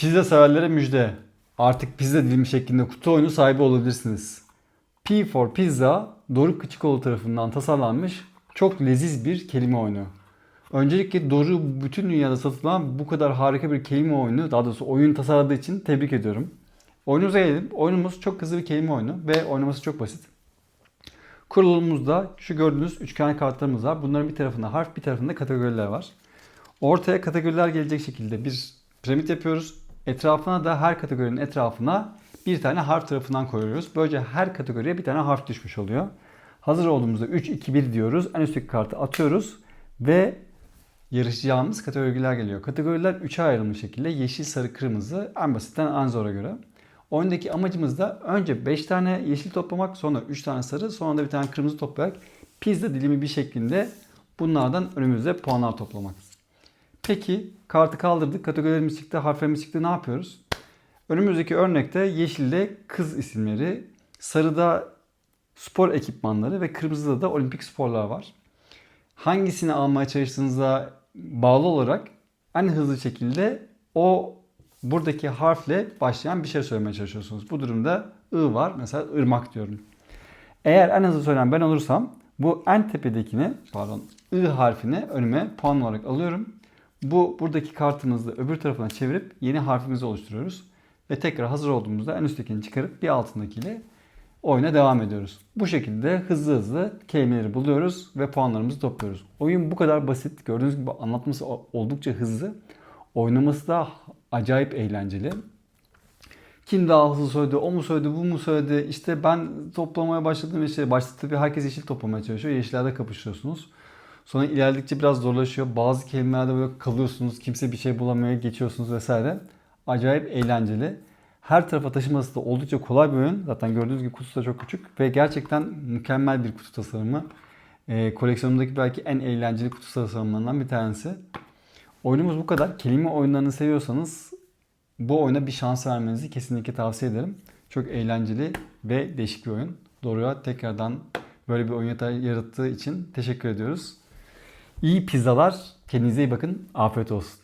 Pizza severlere müjde. Artık pizza dilimi şeklinde kutu oyunu sahibi olabilirsiniz. P for Pizza, Doruk Küçükoğlu tarafından tasarlanmış çok leziz bir kelime oyunu. Öncelikle Doruk bütün dünyada satılan bu kadar harika bir kelime oyunu, daha doğrusu oyun tasarladığı için tebrik ediyorum. Oyunumuza gelelim. Oyunumuz çok hızlı bir kelime oyunu ve oynaması çok basit. Kurulumumuzda şu gördüğünüz üçgen kartlarımız var. Bunların bir tarafında harf, bir tarafında kategoriler var. Ortaya kategoriler gelecek şekilde bir piramit yapıyoruz. Etrafına da her kategorinin etrafına bir tane harf tarafından koyuyoruz. Böylece her kategoriye bir tane harf düşmüş oluyor. Hazır olduğumuzda 3, 2, 1 diyoruz. En üstteki kartı atıyoruz ve yarışacağımız kategoriler geliyor. Kategoriler 3'e ayrılmış şekilde yeşil, sarı, kırmızı en basitten en zora göre. Oyundaki amacımız da önce 5 tane yeşil toplamak, sonra 3 tane sarı, sonra da bir tane kırmızı toplayarak pizza dilimi bir şeklinde bunlardan önümüzde puanlar toplamak. Peki kartı kaldırdık, kategorilerimiz çıktı, harflerimiz çıktı ne yapıyoruz? Önümüzdeki örnekte yeşilde kız isimleri, sarıda spor ekipmanları ve kırmızıda da olimpik sporlar var. Hangisini almaya çalıştığınıza bağlı olarak en hızlı şekilde o buradaki harfle başlayan bir şey söylemeye çalışıyorsunuz. Bu durumda ı var. Mesela ırmak diyorum. Eğer en hızlı söyleyen ben olursam bu en tepedekini pardon ı harfini önüme puan olarak alıyorum. Bu buradaki kartımızı öbür tarafına çevirip yeni harfimizi oluşturuyoruz. Ve tekrar hazır olduğumuzda en üsttekini çıkarıp bir altındakiyle oyuna devam ediyoruz. Bu şekilde hızlı hızlı kelimeleri buluyoruz ve puanlarımızı topluyoruz. Oyun bu kadar basit. Gördüğünüz gibi anlatması oldukça hızlı. Oynaması da acayip eğlenceli. Kim daha hızlı söyledi, o mu söyledi, bu mu söyledi. İşte ben toplamaya başladım işte başta tabii herkes yeşil toplamaya çalışıyor. Yeşillerde kapışıyorsunuz. Sonra ilerledikçe biraz zorlaşıyor. Bazı kelimelerde böyle kalıyorsunuz. Kimse bir şey bulamıyor, geçiyorsunuz vesaire. Acayip eğlenceli. Her tarafa taşıması da oldukça kolay bir oyun. Zaten gördüğünüz gibi kutusu da çok küçük ve gerçekten mükemmel bir kutu tasarımı. Ee, koleksiyonumdaki belki en eğlenceli kutu tasarımlarından bir tanesi. Oyunumuz bu kadar. Kelime oyunlarını seviyorsanız bu oyuna bir şans vermenizi kesinlikle tavsiye ederim. Çok eğlenceli ve değişik bir oyun. Doruk'a tekrardan böyle bir oyun yarattığı için teşekkür ediyoruz. İyi pizzalar. Kendinize iyi bakın. Afiyet olsun.